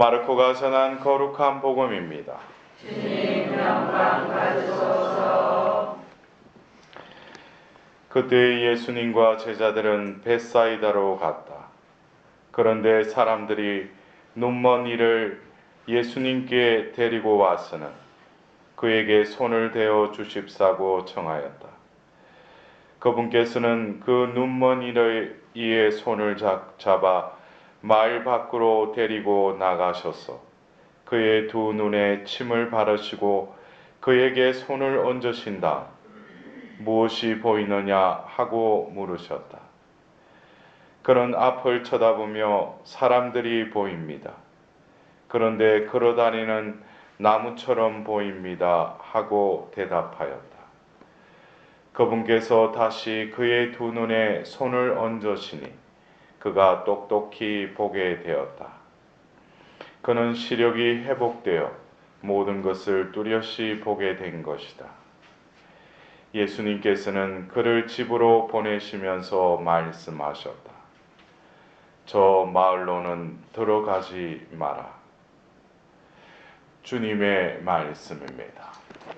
마르코가 전한 거룩한 복음입니다. 그때 예수님과 제자들은 벳사이다로 갔다. 그런데 사람들이 눈먼 이를 예수님께 데리고 와서는 그에게 손을 대어 주십사고 청하였다. 그분께서는 그 눈먼 이의 손을 잡- 잡아 마을 밖으로 데리고 나가셔서 그의 두 눈에 침을 바르시고 그에게 손을 얹으신다. 무엇이 보이느냐 하고 물으셨다. 그는 앞을 쳐다보며 사람들이 보입니다. 그런데 걸어다니는 나무처럼 보입니다. 하고 대답하였다. 그분께서 다시 그의 두 눈에 손을 얹으시니 그가 똑똑히 보게 되었다. 그는 시력이 회복되어 모든 것을 뚜렷이 보게 된 것이다. 예수님께서는 그를 집으로 보내시면서 말씀하셨다. 저 마을로는 들어가지 마라. 주님의 말씀입니다.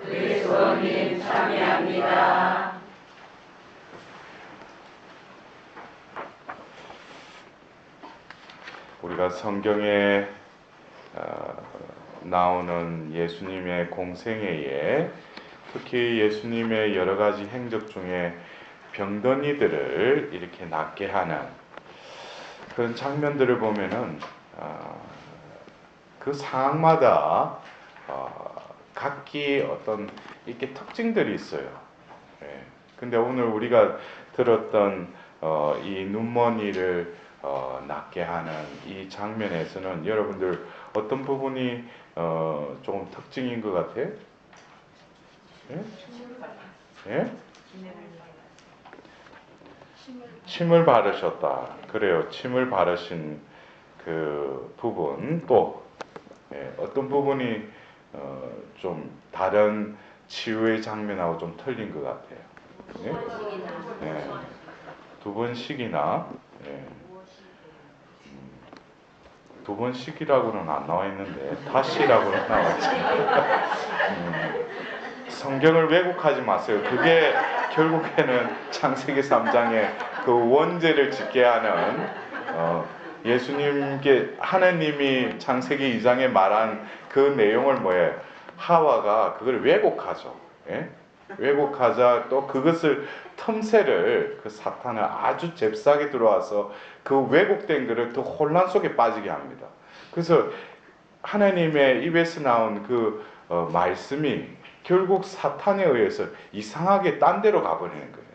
그리스도님 참여합니다. 우리가 성경에 어, 나오는 예수님의 공생애에 특히 예수님의 여러 가지 행적 중에 병든 이들을 이렇게 낫게 하는 그런 장면들을 보면은 어, 그 상황마다 어, 각기 어떤 이렇게 특징들이 있어요. 예. 근데 오늘 우리가 들었던 어, 이 눈먼이를 어, 낫게 하는 이 장면에서는 여러분들 어떤 부분이 어, 조금 특징인 것 같아요? 예? 예? 침을 바르셨다. 그래요. 침을 바르신 그 부분 또 예, 어떤 부분이 어, 좀 다른 치유의 장면하고 좀 틀린 것 같아요. 예? 예. 두 번씩이나 예. 음, 두 번씩이라고는 안 나와 있는데 다시라고는 나와 있습니다. 음, 성경을 왜곡하지 마세요. 그게 결국에는 창세기 3장의 그 원죄를 짓게 하는 어, 예수님께 하나님이 창세기 2장에 말한 그 내용을 뭐예요? 하와가 그걸 왜곡하죠. 예? 왜곡하자 또 그것을 틈새를 그 사탄을 아주 잽싸게 들어와서 그 왜곡된 것을 더 혼란 속에 빠지게 합니다. 그래서 하나님의 입에서 나온 그 어, 말씀이 결국 사탄에 의해서 이상하게 딴 데로 가버리는 거예요.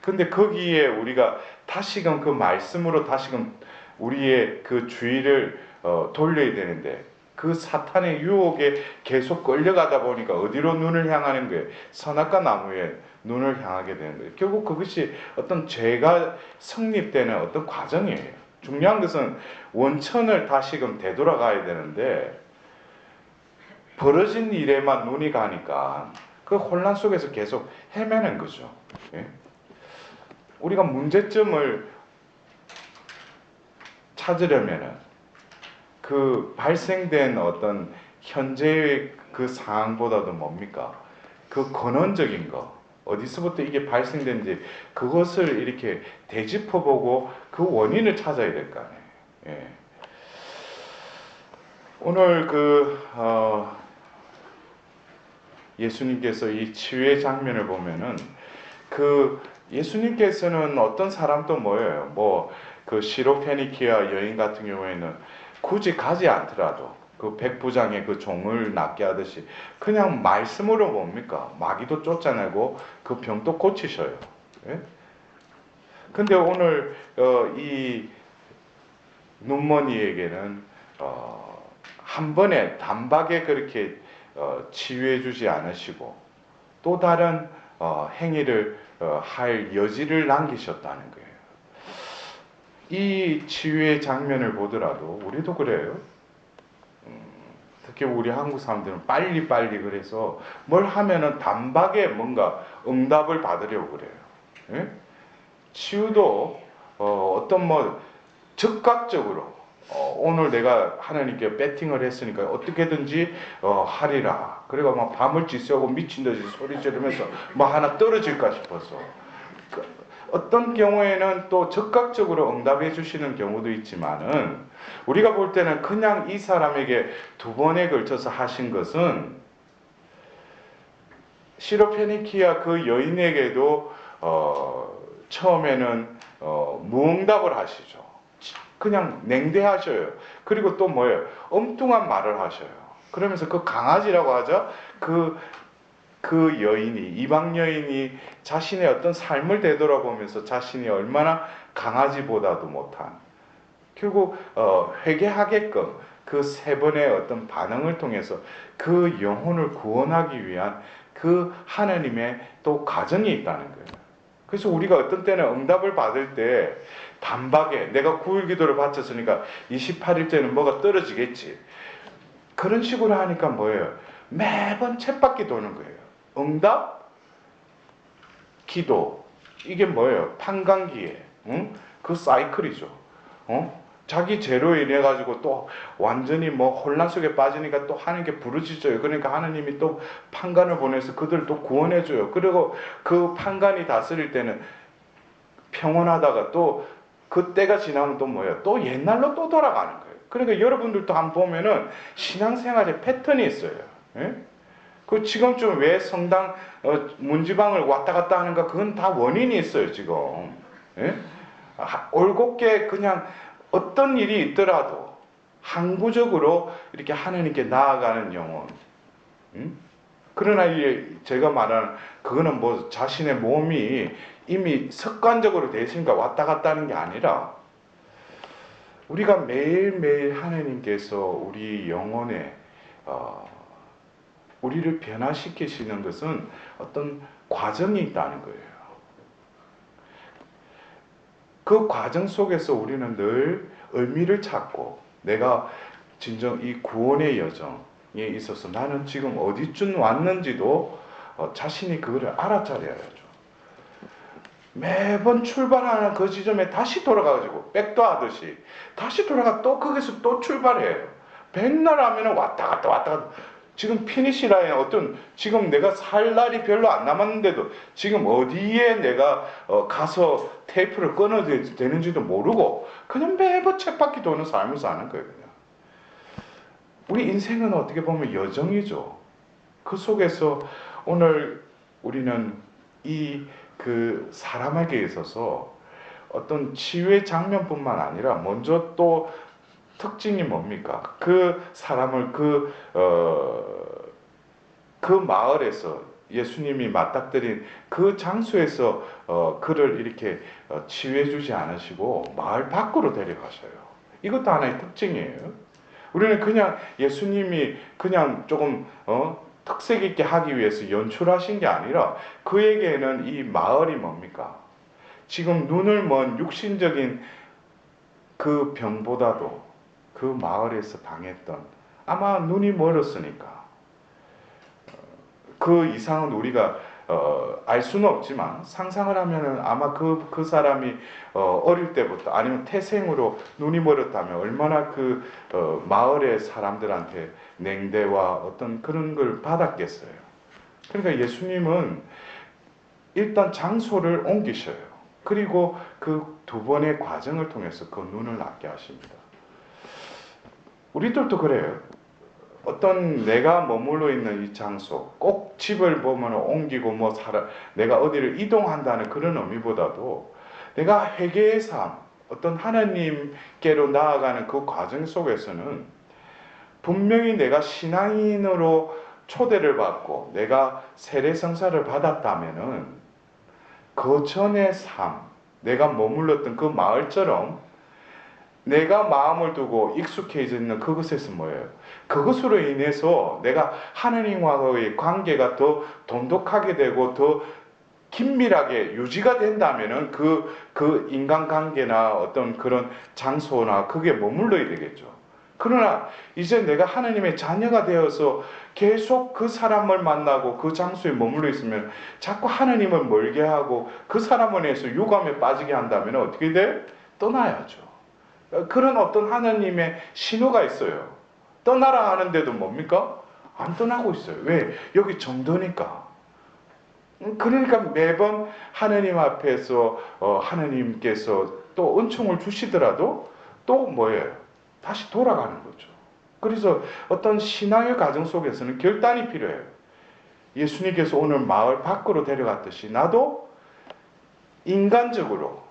근데 거기에 우리가 다시금 그 말씀으로 다시금 우리의 그 주의를 어, 돌려야 되는데 그 사탄의 유혹에 계속 끌려가다 보니까 어디로 눈을 향하는 거예요? 선악과 나무에 눈을 향하게 되는 거예요. 결국 그것이 어떤 죄가 성립되는 어떤 과정이에요. 중요한 것은 원천을 다시금 되돌아가야 되는데 벌어진 일에만 눈이 가니까 그 혼란 속에서 계속 헤매는 거죠. 예? 우리가 문제점을 찾으려면은 그 발생된 어떤 현재의 그 상황보다도 뭡니까? 그 근원적인 거 어디서부터 이게 발생된지 그것을 이렇게 되짚어보고 그 원인을 찾아야 될 거 아니에요. 예. 오늘 그 어, 예수님께서 이 치유의 장면을 보면은 그 예수님께서는 어떤 사람도 뭐예요? 뭐 그 시로페니키아 여인 같은 경우에는 굳이 가지 않더라도 그 백부장의 그 종을 낫게 하듯이 그냥 말씀으로 뭡니까? 마귀도 쫓아내고 그 병도 고치셔요. 예? 근데 오늘 어, 이 눈머니에게는 어, 한 번에 단박에 그렇게 어, 치유해 주지 않으시고 또 다른 어, 행위를 어, 할 여지를 남기셨다는 거예요. 이 치유의 장면을 보더라도 우리도 그래요. 음, 특히 우리 한국 사람들은 빨리 빨리 그래서 뭘 하면은 단박에 뭔가 응답을 받으려고 그래요. 예? 치유도 어, 어떤 뭐 즉각적으로 어, 오늘 내가 하나님께 배팅을 했으니까 어떻게든지 어, 하리라. 그리고 막 밤을 지새우고 미친 듯이 소리 지르면서 뭐 하나 떨어질까 싶어서. 그, 어떤 경우에는 또 적극적으로 응답해 주시는 경우도 있지만은 우리가 볼 때는 그냥 이 사람에게 두 번에 걸쳐서 하신 것은 시로페니키아 그 여인에게도 어, 처음에는 어, 무응답을 하시죠. 그냥 냉대하셔요. 그리고 또 뭐예요? 엉뚱한 말을 하셔요. 그러면서 그 강아지라고 하죠. 그, 그 여인이, 이방 여인이 자신의 어떤 삶을 되돌아보면서 자신이 얼마나 강아지보다도 못한, 결국, 어, 회개하게끔 그 세 번의 어떤 반응을 통해서 그 영혼을 구원하기 위한 그 하나님의 또 과정이 있다는 거예요. 그래서 우리가 어떤 때는 응답을 받을 때 단박에 내가 9일 기도를 바쳤으니까 28일째는 뭐가 떨어지겠지. 그런 식으로 하니까 뭐예요? 매번 쳇바퀴 도는 거예요. 응답, 기도. 이게 뭐예요? 판강기에. 응? 그 사이클이죠. 어? 자기 죄로 인해 가지고 또 완전히 뭐 혼란 속에 빠지니까 또 하나님께 부르짖어요. 그러니까 하나님이 또 판관을 보내서 그들을 또 구원해 줘요. 그리고 그 판관이 다스릴 때는 평온하다가 또 그때가 지나면 또 뭐예요? 또 옛날로 또 돌아가는 거예요. 그러니까 여러분들도 한번 보면은 신앙생활에 패턴이 있어요. 예? 그 지금쯤 왜 성당 어, 문지방을 왔다 갔다 하는가? 그건 다 원인이 있어요, 지금. 예? 아, 올곧게 그냥 어떤 일이 있더라도 항구적으로 이렇게 하나님께 나아가는 영혼. 음? 그러나 이 제가 말하는 그거는 뭐 자신의 몸이 이미 습관적으로 돼 있으니까 왔다 갔다 하는 게 아니라 우리가 매일매일 하나님께서 우리 영혼에 어, 우리를 변화시키시는 것은 어떤 과정이 있다는 거예요. 그 과정 속에서 우리는 늘 의미를 찾고 내가 진정 이 구원의 여정에 있어서 나는 지금 어디쯤 왔는지도 어, 자신이 그거를 알아차려야죠. 매번 출발하는 그 지점에 다시 돌아가가지고 백도 하듯이 다시 돌아가 또 거기서 또 출발해요. 백날 하면 왔다 갔다 왔다 갔다 지금 피니시 라인 어떤 지금 내가 살 날이 별로 안 남았는데도 지금 어디에 내가 어, 가서 테이프를 끊어야 되- 되는지도 모르고 그냥 매번 쳇바퀴 도는 삶을 사는 거예요. 그냥. 우리 인생은 어떻게 보면 여정이죠. 그 속에서 오늘 우리는 이 그 사람에게 있어서 어떤 치유의 장면뿐만 아니라 먼저 또 특징이 뭡니까? 그 사람을 그, 어, 그 마을에서 예수님이 맞닥뜨린 그 장소에서 어, 그를 이렇게 어, 치유해 주지 않으시고 마을 밖으로 데려가셔요. 이것도 하나의 특징이에요. 우리는 그냥 예수님이 그냥 조금 어, 특색 있게 하기 위해서 연출하신 게 아니라 그에게는 이 마을이 뭡니까? 지금 눈을 먼 육신적인 그 병보다도 그 마을에서 당했던 아마 눈이 멀었으니까 그 이상은 우리가 어, 알 수는 없지만 상상을 하면은 아마 그, 그 사람이 어, 어릴 때부터 아니면 태생으로 눈이 멀었다면 얼마나 그 어, 마을의 사람들한테 냉대와 어떤 그런 걸 받았겠어요. 그러니까 예수님은 일단 장소를 옮기셔요. 그리고 그 두 번의 과정을 통해서 그 눈을 낫게 하십니다. 우리들도 그래요. 어떤 내가 머물러 있는 이 장소, 꼭 집을 보면 옮기고 뭐 살아, 내가 어디를 이동한다는 그런 의미보다도 내가 회개의 삶, 어떤 하나님께로 나아가는 그 과정 속에서는 분명히 내가 신앙인으로 초대를 받고 내가 세례 성사를 받았다면은 그 전의 삶, 내가 머물렀던 그 마을처럼 내가 마음을 두고 익숙해져 있는 그것에서 뭐예요? 그것으로 인해서 내가 하나님과의 관계가 더 돈독하게 되고 더 긴밀하게 유지가 된다면은 그, 그 인간관계나 어떤 그런 장소나 그게 머물러야 되겠죠. 그러나 이제 내가 하나님의 자녀가 되어서 계속 그 사람을 만나고 그 장소에 머물러 있으면 자꾸 하나님을 멀게 하고 그 사람을 해서 유감에 빠지게 한다면 어떻게 돼? 떠나야죠. 어, 그런 어떤 하나님의 신호가 있어요. 떠나라 하는데도 뭡니까? 안 떠나고 있어요. 왜? 여기 정도니까. 음, 그러니까 매번 하나님 앞에서 어, 하나님께서 또 은총을 주시더라도 또 뭐예요? 다시 돌아가는 거죠. 그래서 어떤 신앙의 과정 속에서는 결단이 필요해요. 예수님께서 오늘 마을 밖으로 데려갔듯이 나도 인간적으로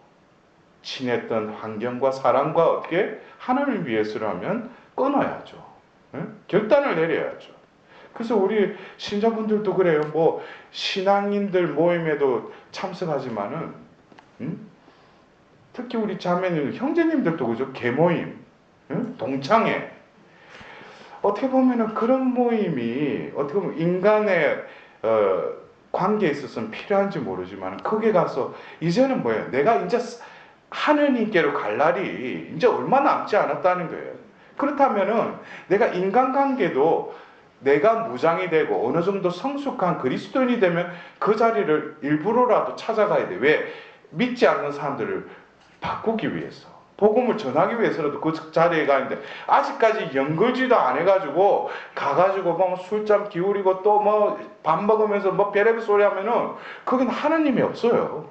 친했던 환경과 사람과 어떻게 하나님을 위해서라면 끊어야죠. 응? 결단을 내려야죠. 그래서 우리 신자분들도 그래요. 뭐 신앙인들 모임에도 참석하지만은 응? 특히 우리 자매님 형제님들도 그죠. 개모임, 응? 동창회. 어떻게 보면은 그런 모임이 어떻게 보면 인간의 어, 관계에 있어서는 필요한지 모르지만 거기에 가서 이제는 뭐예요? 내가 이제 하느님께로 갈 날이 이제 얼마 남지 않았다는 거예요. 그렇다면은 내가 인간관계도 내가 무장이 되고 어느 정도 성숙한 그리스도인이 되면 그 자리를 일부러라도 찾아가야 돼. 왜? 믿지 않는 사람들을 바꾸기 위해서. 복음을 전하기 위해서라도 그 자리에 가는데 아직까지 연결지도 안 해가지고 가가지고 뭐 술잔 기울이고 또 뭐 밥 먹으면서 뭐 별의별 소리 하면은 그건 하나님이 없어요.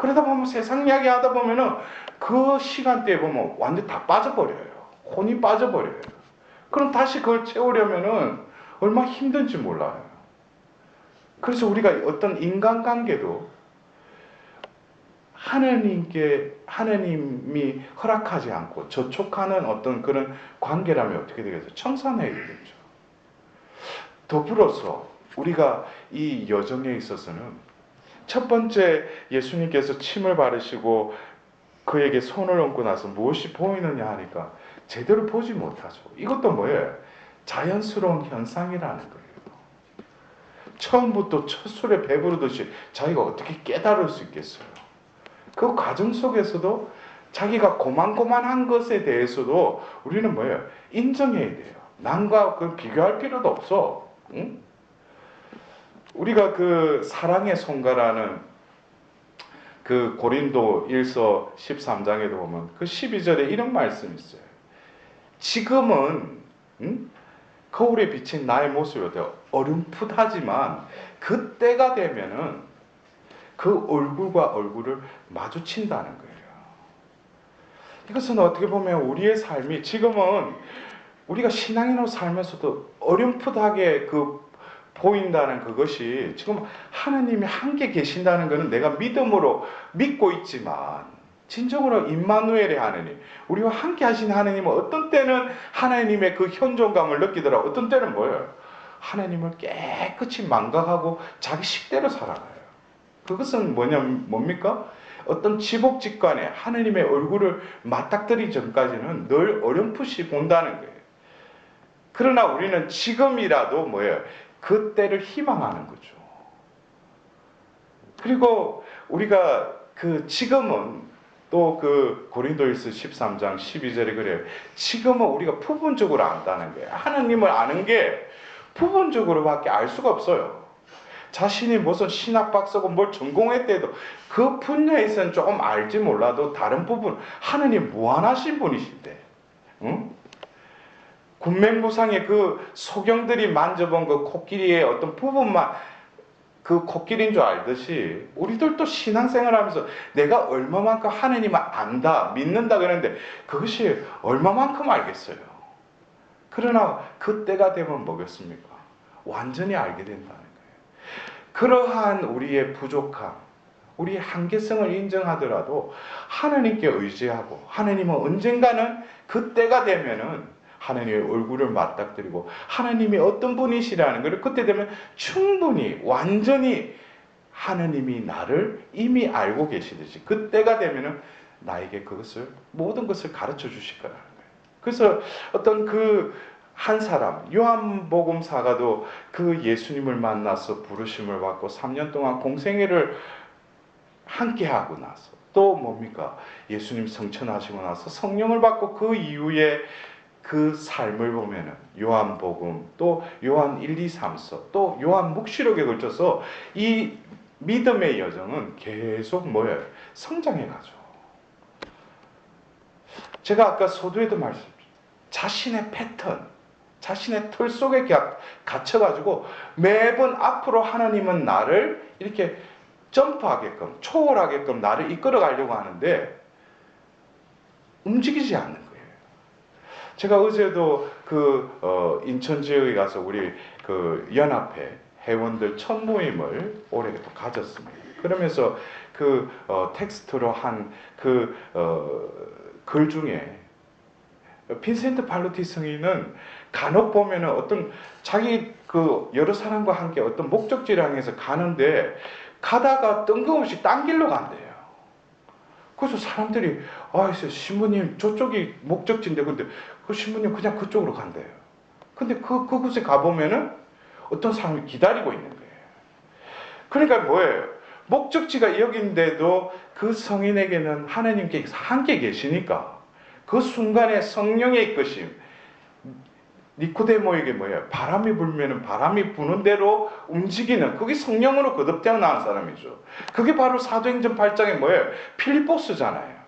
그러다 보면 세상 이야기 하다 보면은 그 시간대에 보면 완전 다 빠져버려요. 혼이 빠져버려요. 그럼 다시 그걸 채우려면은 얼마나 힘든지 몰라요. 그래서 우리가 어떤 인간관계도 하나님께 하나님이 허락하지 않고 저촉하는 어떤 그런 관계라면 어떻게 되겠어요? 청산해야 되겠죠. 더불어서 우리가 이 여정에 있어서는 첫 번째 예수님께서 침을 바르시고 그에게 손을 얹고 나서 무엇이 보이느냐 하니까 제대로 보지 못하죠. 이것도 뭐예요? 자연스러운 현상이라는 거예요. 처음부터 첫 술에 배부르듯이 자기가 어떻게 깨달을 수 있겠어요? 그 과정 속에서도 자기가 고만고만한 것에 대해서도 우리는 뭐예요? 인정해야 돼요. 남과 그 비교할 필요도 없어. 응? 우리가 그 사랑의 손가라는 그 고린도 1서 13장에도 보면 그 12절에 이런 말씀이 있어요. 지금은 응? 거울에 비친 나의 모습이? 어렴풋하지만 그때가 되면은 그 얼굴과 얼굴을 마주친다는 거예요. 이것은 어떻게 보면 우리의 삶이 지금은 우리가 신앙인으로 살면서도 어렴풋하게 그 보인다는 그것이 지금 하나님이 함께 계신다는 것은 내가 믿음으로 믿고 있지만 진정으로 임마누엘의 하나님, 우리와 함께 하신 하나님은 어떤 때는 하나님의 그 현존감을 느끼더라. 어떤 때는 뭐예요? 하나님을 깨끗이 망각하고 자기 식대로 살아가요. 그것은 뭐냐 뭡니까? 어떤 지복직관에 하나님의 얼굴을 맞닥뜨리기 전까지는 늘 어렴풋이 본다는 거예요. 그러나 우리는 지금이라도 뭐예요? 그 때를 희망하는 거죠. 그리고 우리가 그 지금은 또 그 고린도일서 13장 12절에 그래요. 지금은 우리가 부분적으로 안다는 거예요. 하나님을 아는 게 부분적으로밖에 알 수가 없어요. 자신이 무슨 신학 박사고 뭘 전공했대도 그 분야에서는 조금 알지 몰라도 다른 부분 하나님 무한하신 분이신데, 응? 군맹부상의 그 소경들이 만져본 그 코끼리의 어떤 부분만 그 코끼리인 줄 알듯이 우리들도 신앙생활 하면서 내가 얼마만큼 하나님을 안다 믿는다 그러는데 그것이 얼마만큼 알겠어요. 그러나 그때가 되면 뭐겠습니까? 완전히 알게 된다는 거예요. 그러한 우리의 부족함, 우리의 한계성을 인정하더라도 하나님께 의지하고 하나님은 언젠가는 그때가 되면은 하나님의 얼굴을 맞닥뜨리고 하나님이 어떤 분이시라는 것을 그때 되면 충분히 완전히 하나님이 나를 이미 알고 계시듯이 그때가 되면은 나에게 그것을 모든 것을 가르쳐 주실 거라는 거예요. 그래서 어떤 그 한 사람 요한복음 사가도 그 예수님을 만나서 부르심을 받고 3년 동안 공생애를 함께 하고 나서 또 뭡니까 예수님 성천하시고 나서 성령을 받고 그 이후에 그 삶을 보면은 요한복음 또 요한 1, 2, 3서 또 요한 묵시록에 걸쳐서 이 믿음의 여정은 계속 뭐예요? 성장해 가죠. 제가 아까 서두에도 말씀, 자신의 패턴, 자신의 틀 속에 가- 갇혀가지고 매번 앞으로 하나님은 나를 이렇게 점프하게끔, 초월하게끔 나를 이끌어 가려고 하는데 움직이지 않는. 제가 어제도 그 어, 인천 지역에 가서 우리 그 연합회 회원들 첫 모임을 올해 또 가졌습니다. 그러면서 그 어, 텍스트로 한 그글 중에 빈센트 팔로티 성인은 간혹 보면은 어떤 자기 그 여러 사람과 함께 어떤 목적지를 향해서 가는데 가다가 뜬금없이 딴 길로 간대요. 그래서 사람들이 아, 신부님 저쪽이 목적지인데 근데 그 신부님 그냥 그쪽으로 간대요. 근데 그 그곳에 가 보면은 어떤 사람이 기다리고 있는 거예요. 그러니까 뭐예요? 목적지가 여기인데도 그 성인에게는 하나님께서 함께 계시니까 그 순간에 성령의 이끄심 니코데모에게 뭐예요? 바람이 불면은 바람이 부는 대로 움직이는 그게 성령으로 거듭 태어난 사람이죠. 그게 바로 사도행전 8장에 뭐예요? 필리포스잖아요.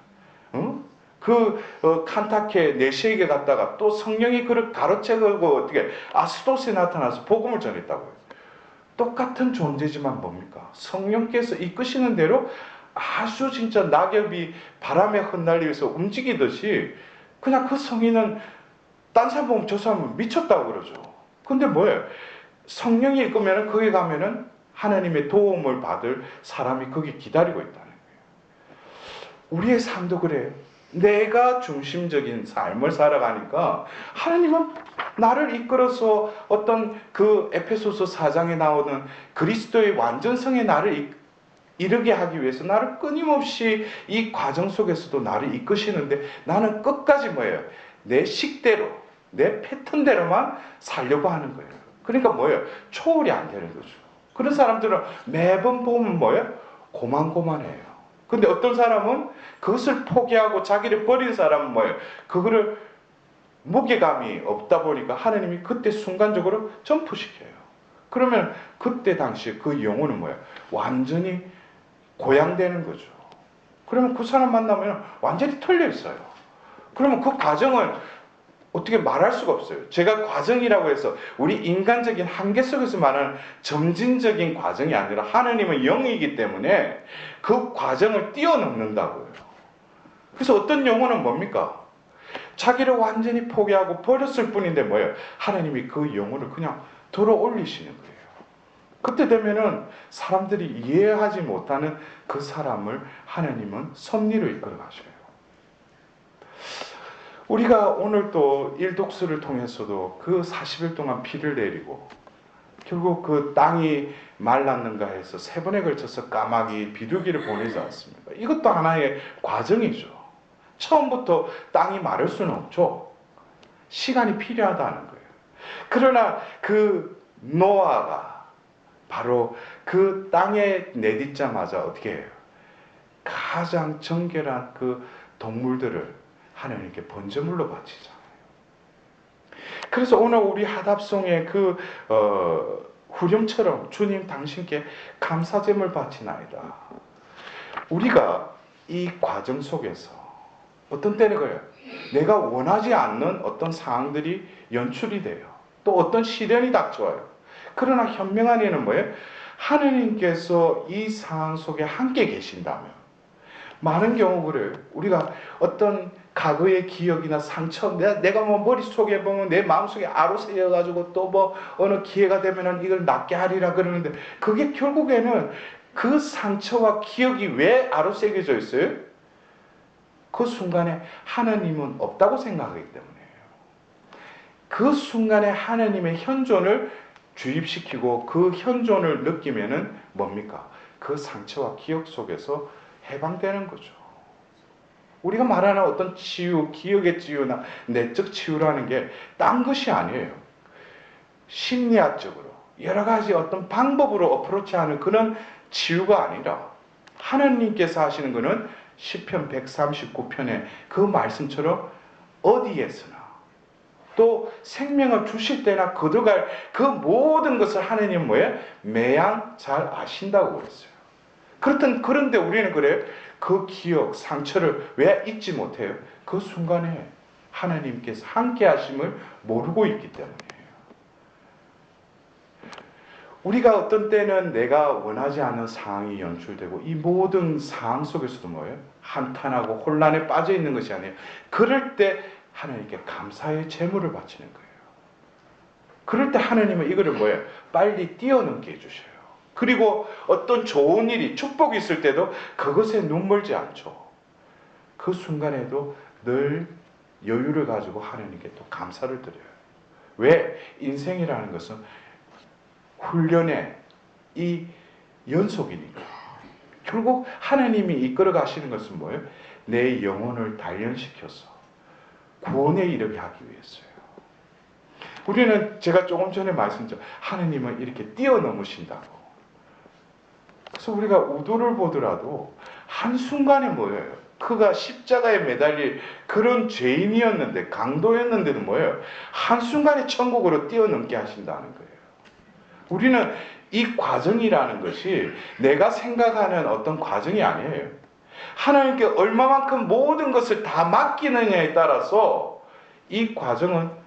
응? 그 어, 칸타케 네시에게 갔다가 또 성령이 그를 가로채고 어떻게 아스도스에 나타나서 복음을 전했다고요. 똑같은 존재지만 뭡니까? 성령께서 이끄시는 대로 아주 진짜 낙엽이 바람에 흩날리면서 움직이듯이 그냥 그 성인은 딴 사람 보면 저 사람은 미쳤다고 그러죠. 근데 뭐예요? 성령이 이끄면 거기 가면은 하나님의 도움을 받을 사람이 거기 기다리고 있다는 거예요. 우리의 삶도 그래요. 내가 중심적인 삶을 살아가니까 하나님은 나를 이끌어서 어떤 그 에페소서 4장에 나오는 그리스도의 완전성에 나를 이- 이르게 하기 위해서 나를 끊임없이 이 과정 속에서도 나를 이끄시는데 나는 끝까지 뭐예요? 내 식대로, 내 패턴대로만 살려고 하는 거예요. 그러니까 뭐예요? 초월이 안 되는 거죠. 그런 사람들은 매번 보면 뭐예요? 고만고만해요. 근데 어떤 사람은 그것을 포기하고 자기를 버린 사람은 뭐예요? 그거를 무게감이 없다 보니까 하나님이 그때 순간적으로 점프시켜요. 그러면 그때 당시에 그 영혼은 뭐예요? 완전히 고양되는 거죠. 그러면 그 사람 만나면 완전히 털려 있어요. 그러면 그 과정을 어떻게 말할 수가 없어요. 제가 과정이라고 해서 우리 인간적인 한계 속에서 말하는 점진적인 과정이 아니라 하나님은 영이기 때문에 그 과정을 뛰어넘는다고요. 그래서 어떤 영혼은 뭡니까? 자기를 완전히 포기하고 버렸을 뿐인데 뭐예요? 하나님이 그 영혼을 그냥 들어 올리시는 거예요. 그때 되면은 사람들이 이해하지 못하는 그 사람을 하나님은 섭리로 이끌어 가셔요. 우리가 오늘 또 일독수를 통해서도 그 40일 동안 비를 내리고 결국 그 땅이 말랐는가 해서 세 번에 걸쳐서 까마귀 비둘기를 보내지 않습니까? 이것도 하나의 과정이죠. 처음부터 땅이 마를 수는 없죠. 시간이 필요하다는 거예요. 그러나 그 노아가 바로 그 땅에 내딛자마자 어떻게 해요? 가장 정결한 그 동물들을 하나님께 번제물로 바치잖아요. 그래서 오늘 우리 하답송의 그 어, 후렴처럼 주님 당신께 감사제물 바치나이다. 우리가 이 과정 속에서 어떤 때는 그래요. 내가 원하지 않는 어떤 상황들이 연출이 돼요. 또 어떤 시련이 닥쳐와요. 그러나 현명한 이는 뭐예요? 하느님께서 이 상황 속에 함께 계신다면 많은 경우 그래요. 우리가 어떤 과거의 기억이나 상처, 내가, 내가 뭐 머릿속에 보면 내 마음속에 아로새여가지고 또 뭐 어느 기회가 되면은 이걸 낫게 하리라 그러는데 그게 결국에는 그 상처와 기억이 왜 아로새겨져 있어요? 그 순간에 하나님은 없다고 생각하기 때문이에요. 그 순간에 하나님의 현존을 주입시키고 그 현존을 느끼면은 뭡니까? 그 상처와 기억 속에서 해방되는 거죠. 우리가 말하는 어떤 치유, 기억의 치유나 내적 치유라는 게 딴 것이 아니에요. 심리학적으로 여러 가지 어떤 방법으로 어프로치하는 그런 치유가 아니라 하나님께서 하시는 것은 시편 139편의 그 말씀처럼 어디에서나 또 생명을 주실 때나 거둬갈 그 모든 것을 하나님 뭐예요? 매양 잘 아신다고 그랬어요. 그렇든 그런데 우리는 그래요. 그 기억, 상처를 왜 잊지 못해요? 그 순간에 하나님께서 함께 하심을 모르고 있기 때문이에요. 우리가 어떤 때는 내가 원하지 않는 상황이 연출되고 이 모든 상황 속에서도 뭐예요? 한탄하고 혼란에 빠져 있는 것이 아니에요. 그럴 때 하나님께 감사의 제물을 바치는 거예요. 그럴 때 하나님은 이거를 뭐예요? 빨리 뛰어넘게 해주셔요. 그리고 어떤 좋은 일이 축복이 있을 때도 그것에 눈물지 않죠. 그 순간에도 늘 여유를 가지고 하나님께 또 감사를 드려요. 왜? 인생이라는 것은 훈련의 이 연속이니까. 결국 하나님이 이끌어 가시는 것은 뭐예요? 내 영혼을 단련시켜서 구원에 이르게 하기 위해서요. 우리는 제가 조금 전에 말씀드렸죠. 하나님은 이렇게 뛰어넘으신다고. 그래서 우리가 우도를 보더라도 한순간에 뭐예요? 그가 십자가에 매달릴 그런 죄인이었는데 강도였는데도 뭐예요? 한순간에 천국으로 뛰어넘게 하신다는 거예요. 우리는 이 과정이라는 것이 내가 생각하는 어떤 과정이 아니에요. 하나님께 얼마만큼 모든 것을 다 맡기느냐에 따라서 이 과정은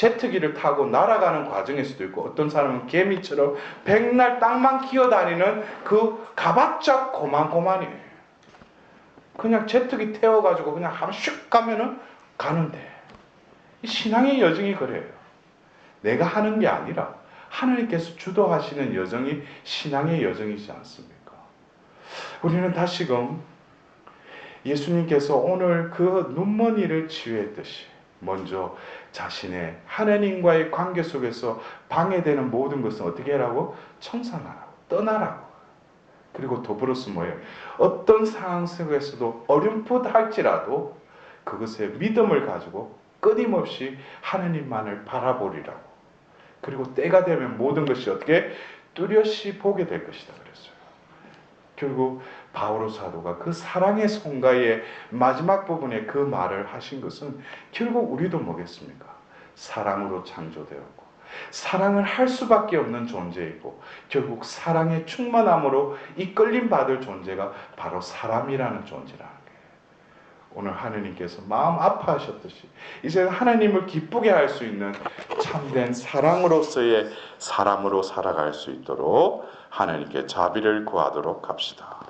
제트기를 타고 날아가는 과정일 수도 있고 어떤 사람은 개미처럼 백날 땅만 기어다니는 그 가봤자 고만고만이에요. 그냥 제트기 태워가지고 그냥 한슉 가면은 가는데 이 신앙의 여정이 그래요. 내가 하는 게 아니라 하나님께서 주도하시는 여정이 신앙의 여정이지 않습니까? 우리는 다시금 예수님께서 오늘 그 눈먼이를 치유했듯이 먼저 자신의 하나님과의 관계 속에서 방해되는 모든 것은 어떻게 하라고? 청산하라고, 떠나라고. 그리고 더불어서 뭐예요? 어떤 상황 속에서도 어렴풋 할지라도 그것에 믿음을 가지고 끊임없이 하나님만을 바라보리라고. 그리고 때가 되면 모든 것이 어떻게 뚜렷이 보게 될 것이다 그랬어요. 결국 바오로 사도가 그 사랑의 송가의 마지막 부분에 그 말을 하신 것은 결국 우리도 뭐겠습니까? 사랑으로 창조되었고 사랑을 할 수밖에 없는 존재이고 결국 사랑의 충만함으로 이끌림 받을 존재가 바로 사람이라는 존재라는 거예요. 오늘 하느님께서 마음 아파하셨듯이 이제 하나님을 기쁘게 할 수 있는 참된 사랑으로서의 사람으로 살아갈 수 있도록 하나님께 자비를 구하도록 합시다.